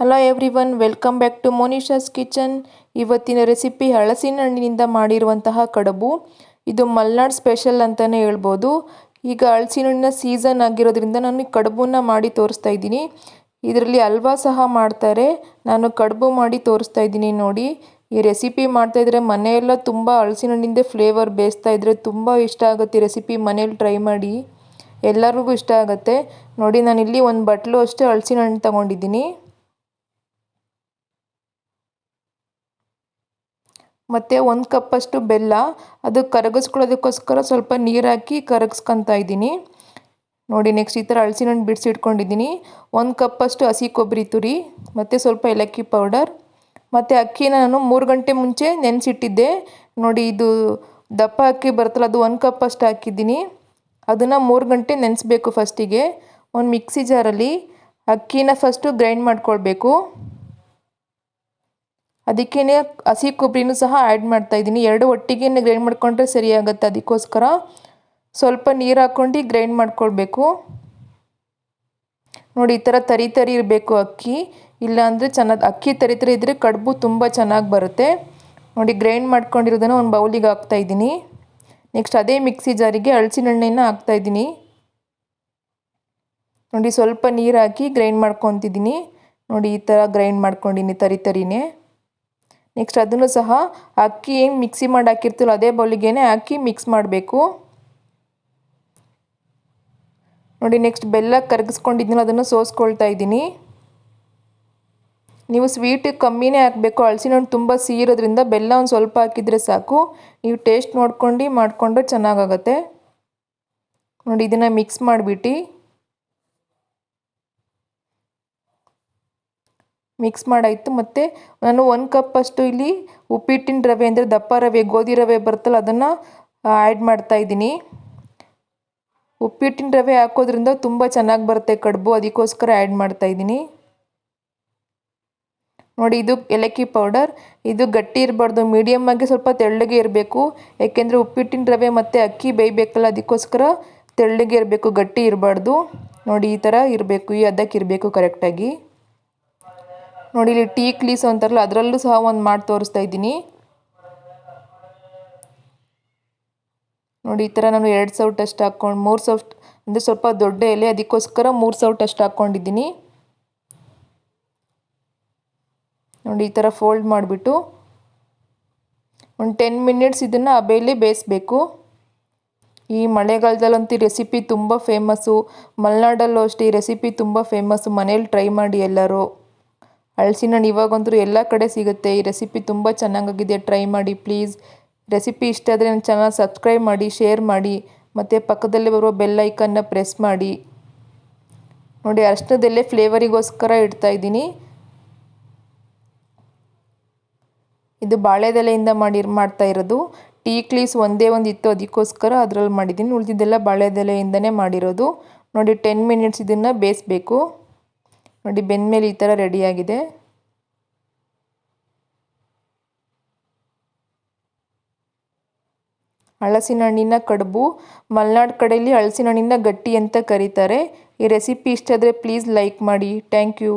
Hello everyone welcome back to Monisha's kitchen ಇವತ್ತಿನ recipe ಹಳಸಿನ ಹಣ್ಣಿನಿಂದ ಮಾಡಿರುವಂತಹ ಕಡುಬು. ಇದು ಮಲ್ನಾಡ್ ಸ್ಪೆಷಲ್ ಅಂತಲೇ ಹೇಳ್ಬೋದು. ಈಗ ಹಳಸಿನ ಹಣ್ಣಿನ ಸೀಸನ್ ಆಗಿರೋದ್ರಿಂದ ನಾನು ಈ ಕಡುಬನ್ನ ಮಾಡಿ ತೋರಿಸ್ತಾ ಇದ್ದೀನಿ. ಇದರಲ್ಲಿ ಹಲ್ವಾ ಸಹ ಮಾಡ್ತಾರೆ. ನಾನು ಕಡುಬು ಮಾಡಿ ತೋರಿಸ್ತಾ ಇದ್ದೀನಿ ನೋಡಿ. ಈ ರೆಸಿಪಿ ಮಾಡ್ತಾ ಇದ್ರೆ ಮನೆಯೆಲ್ಲ ತುಂಬ ಹಳಸಿನ ಹಣ್ಣಿಂದ ಫ್ಲೇವರ್ ಬೇಯಿಸ್ತಾ ಇದ್ದರೆ ತುಂಬ ಇಷ್ಟ ಆಗುತ್ತೆ ರೆಸಿಪಿ ಮನೇಲಿ ಟ್ರೈ ಮಾಡಿ. ಎಲ್ಲರಿಗೂ ಇಷ್ಟ ಆಗುತ್ತೆ. ನೋಡಿ ನಾನಿಲ್ಲಿ ಒಂದು ಬಟ್ಲು ಅಷ್ಟೇ ಹಳಸಿನ ಹಣ್ಣು ತಗೊಂಡಿದ್ದೀನಿ. ಮತ್ತು ಒಂದು ಕಪ್ಪಷ್ಟು ಬೆಲ್ಲ. ಅದು ಕರಗಿಸ್ಕೊಳ್ಳೋದಕ್ಕೋಸ್ಕರ ಸ್ವಲ್ಪ ನೀರು ಹಾಕಿ ಕರಗಿಸ್ಕೊತಾ ಇದ್ದೀನಿ. ನೋಡಿ ನೆಕ್ಸ್ಟ್ ಈ ಥರ ಹಳಸಿನ ಹಣ್ಣು ಬಿಡಿಸಿಟ್ಕೊಂಡಿದ್ದೀನಿ ಒಂದು ಕಪ್ಪಷ್ಟು ಹಸಿ ಕೊಬ್ಬರಿ ತುರಿ, ಮತ್ತು ಸ್ವಲ್ಪ ಏಲಕ್ಕಿ ಪೌಡರ್ ಮತ್ತು ಅಕ್ಕಿನ ನಾನು ಮೂರು ಗಂಟೆ ಮುಂಚೆ ನೆನೆಸಿಟ್ಟಿದ್ದೆ. ನೋಡಿ, ಇದು ದಪ್ಪ ಅಕ್ಕಿ ಬರ್ತಲ್ಲ, ಅದು ಒಂದು ಕಪ್ಪಷ್ಟು ಹಾಕಿದ್ದೀನಿ. ಅದನ್ನು ಮೂರು ಗಂಟೆ ನೆನೆಸ್ಬೇಕು ಫಸ್ಟಿಗೆ ಒಂದು ಮಿಕ್ಸಿ ಜಾರಲ್ಲಿ ಅಕ್ಕಿನ ಫಸ್ಟು ಗ್ರೈಂಡ್ ಮಾಡ್ಕೊಳ್ಬೇಕು. ಅದಕ್ಕೇ ಹಸಿ ಕೊಬ್ಬರಿನೂ ಸಹ ಆ್ಯಡ್ ಮಾಡ್ತಾ ಇದ್ದೀನಿ. ಎರಡು ಒಟ್ಟಿಗೆ ಗ್ರೈಂಡ್ ಮಾಡಿಕೊಂಡ್ರೆ ಸರಿಯಾಗುತ್ತೆ ಅದಕ್ಕೋಸ್ಕರ ಸ್ವಲ್ಪ ನೀರು ಹಾಕ್ಕೊಂಡು ಗ್ರೈಂಡ್ ಮಾಡ್ಕೊಳ್ಬೇಕು. ನೋಡಿ, ಈ ಥರ ತರಿ ತರಿ ಇರಬೇಕು ಅಕ್ಕಿ. ಇಲ್ಲಾಂದರೆ ಚೆನ್ನಾಗಿ ಅಕ್ಕಿ ತರಿ ತರಿ ಇದ್ದರೆ ಕಡುಬು ತುಂಬ ಚೆನ್ನಾಗಿ ಬರುತ್ತೆ. ನೋಡಿ ಗ್ರೈಂಡ್ ಮಾಡ್ಕೊಂಡಿರೋದನ್ನು ಒಂದು ಬೌಲಿಗೆ ಹಾಕ್ತಾ ಇದ್ದೀನಿ. ನೆಕ್ಸ್ಟ್ ಅದೇ ಮಿಕ್ಸಿ ಜಾರಿಗೆ ಹಳಸಿನ ಹಾಕ್ತಾ ಇದ್ದೀನಿ. ನೋಡಿ, ಸ್ವಲ್ಪ ನೀರು ಹಾಕಿ ಗ್ರೈಂಡ್ ಮಾಡ್ಕೊತಿದ್ದೀನಿ. ನೋಡಿ, ಈ ಥರ ಗ್ರೈಂಡ್ ಮಾಡ್ಕೊಂಡಿನಿ ತರಿ ತರಿನೇ. ನೆಕ್ಸ್ಟ್ ಅದನ್ನು ಸಹ ಅಕ್ಕಿ ಏನು ಮಿಕ್ಸಿ ಮಾಡಿ ಹಾಕಿರ್ತೀವಲ್ಲ ಅದೇ ಬೌಲಿಗೆ ಹಾಕಿ ಮಿಕ್ಸ್ ಮಾಡಬೇಕು. ನೋಡಿ ನೆಕ್ಸ್ಟ್ ಬೆಲ್ಲ ಕರಗಿಸ್ಕೊಂಡಿದ್ದೀನಿ ಅದನ್ನು ಸೋಸ್ಕೊಳ್ತಾ ಇದ್ದೀನಿ. ನೀವು ಸ್ವೀಟ್ ಕಮ್ಮಿನೇ ಹಾಕಬೇಕು ಹಳಸಿನ ಹಣ್ಣು ತುಂಬ ಸಿಹಿ ಇರೋದ್ರಿಂದ ಬೆಲ್ಲ ಒಂದು ಸ್ವಲ್ಪ ಹಾಕಿದರೆ ಸಾಕು. ನೀವು ಟೇಸ್ಟ್ ನೋಡ್ಕೊಂಡು ಮಾಡಿಕೊಂಡ್ರೆ ಚೆನ್ನಾಗಾಗತ್ತೆ. ನೋಡಿ ಇದನ್ನು ಮಿಕ್ಸ್ ಮಾಡಿಬಿಟ್ಟು. ಮಿಕ್ಸ್ ಮಾಡಾಯಿತು. ಮತ್ತು ನಾನು ಒಂದು ಕಪ್ಪಷ್ಟು ಇಲ್ಲಿ ಉಪ್ಪಿಟ್ಟಿನ ರವೆ ಅಂದರೆ ದಪ್ಪ ರವೆ, ಗೋಧಿ ರವೆ ಬರುತ್ತಲ್ಲ ಅದನ್ನು ಆ್ಯಡ್ ಮಾಡ್ತಾ ಇದ್ದೀನಿ. ಉಪ್ಪಿಟ್ಟಿನ ರವೆ ಹಾಕೋದ್ರಿಂದ ತುಂಬ ಚೆನ್ನಾಗಿ ಬರುತ್ತೆ ಕಡುಬು. ಅದಕ್ಕೋಸ್ಕರ ಆ್ಯಡ್ ಮಾಡ್ತಾ ಇದ್ದೀನಿ. ನೋಡಿ, ಇದು ಏಲಕ್ಕಿ ಪೌಡರ್ ಇದು ಗಟ್ಟಿ ಇರಬಾರ್ದು. ಮೀಡಿಯಮ್ ಆಗಿ ಸ್ವಲ್ಪ ತೆಳ್ಳಗೆ ಇರಬೇಕು. ಯಾಕೆಂದರೆ ಉಪ್ಪಿಟ್ಟಿನ ರವೆ ಮತ್ತು ಅಕ್ಕಿ ಬೇಯಬೇಕಲ್ಲ, ಅದಕ್ಕೋಸ್ಕರ ತೆಳ್ಳಗೆ ಇರಬೇಕು. ಗಟ್ಟಿ ಇರಬಾರ್ದು. ನೋಡಿ, ಈ ಥರ ಇರಬೇಕು. ಈ ಅದಕ್ಕೆ ಇರಬೇಕು ಕರೆಕ್ಟಾಗಿ ನೋಡಿ ಇಲ್ಲಿ ಟೀ ಕ್ಲೀಸ್ ಅಂತಾರಲ್ಲ, ಅದರಲ್ಲೂ ಸಹ ಒಂದು ಮಾಡಿ ತೋರಿಸ್ತಾ ಇದ್ದೀನಿ. ನೋಡಿ, ಈ ಥರ ನಾನು ಎರಡು ಸೌಟ್ ಅಷ್ಟು ಹಾಕ್ಕೊಂಡು, ಮೂರು ಸೌಟ್ ಅಂದರೆ ಸ್ವಲ್ಪ ದೊಡ್ಡ ಎಲೆ, ಅದಕ್ಕೋಸ್ಕರ ಮೂರು ಸೌಟ್ ಅಷ್ಟು ಹಾಕ್ಕೊಂಡಿದ್ದೀನಿ. ನೋಡಿ, ಈ ಥರ ಫೋಲ್ಡ್ ಮಾಡಿಬಿಟ್ಟು ಒಂದು ಟೆನ್ ಮಿನಿಟ್ಸ್ ಇದನ್ನು ಅಬೆಯಲ್ಲಿ ಬೇಯಿಸ್ಬೇಕು. ಈ ಮಳೆಗಾಲದಲ್ಲಂತೂ ರೆಸಿಪಿ ತುಂಬ ಫೇಮಸ್ಸು ಮಲೆನಾಡಲ್ಲೂ ಅಷ್ಟೇ ಈ ರೆಸಿಪಿ ತುಂಬ ಫೇಮಸ್ಸು ಮನೇಲಿ ಟ್ರೈ ಮಾಡಿ ಎಲ್ಲರೂ. ಹಳಸಿನ ಹಣ್ಣು ಇವಾಗಂತೂ ಎಲ್ಲ ಕಡೆ ಸಿಗುತ್ತೆ. ಈ ರೆಸಿಪಿ ತುಂಬ ಚೆನ್ನಾಗಾಗಿದೆ. ಟ್ರೈ ಮಾಡಿ ಪ್ಲೀಸ್ ರೆಸಿಪಿ ಇಷ್ಟ ಆದರೆ ನನ್ನ ಚಾನಲ್ ಸಬ್ಸ್ಕ್ರೈಬ್ ಮಾಡಿ ಶೇರ್ ಮಾಡಿ. ಮತ್ತು ಪಕ್ಕದಲ್ಲೇ ಬರುವ ಬೆಲ್ ಐಕನ್ನ ಪ್ರೆಸ್ ಮಾಡಿ. ನೋಡಿ, ಅರ್ಶಿನದಲ್ಲೇ ಫ್ಲೇವರಿಗೋಸ್ಕರ ಇಡ್ತಾ ಇದ್ದೀನಿ. ಇದು ಬಾಳೆದೆಲೆಯಿಂದ ಮಾಡಿ, ಮಾಡ್ತಾ ಇರೋದು. ಟೀ ಕ್ಲೀಸ್ ಒಂದೇ ಒಂದು ಇತ್ತು. ಅದಕ್ಕೋಸ್ಕರ ಅದರಲ್ಲಿ ಮಾಡಿದ್ದೀನಿ. ಉಳಿದಿದ್ದೆಲ್ಲ ಬಾಳೆದೆಲೆಯಿಂದನೇ ಮಾಡಿರೋದು. ನೋಡಿ ಟೆನ್ ಮಿನಿಟ್ಸ್ ಇದನ್ನು ಬೇಯಿಸ್ಬೇಕು. ನೋಡಿ ಬೆಂದಮೇಲೆ ಈ ಥರ ರೆಡಿಯಾಗಿದೆ ಹಳಸಿನ ಹಣ್ಣಿನ ಕಡುಬು. ಮಲೆನಾಡು ಕಡೆಯಲ್ಲಿ ಹಳಸಿನ ಹಣ್ಣಿನ ಗಟ್ಟಿ ಅಂತ ಕರೀತಾರೆ. ಈ ರೆಸಿಪಿ ಇಷ್ಟ ಆದರೆ ಪ್ಲೀಸ್ ಲೈಕ್ ಮಾಡಿ. Thank you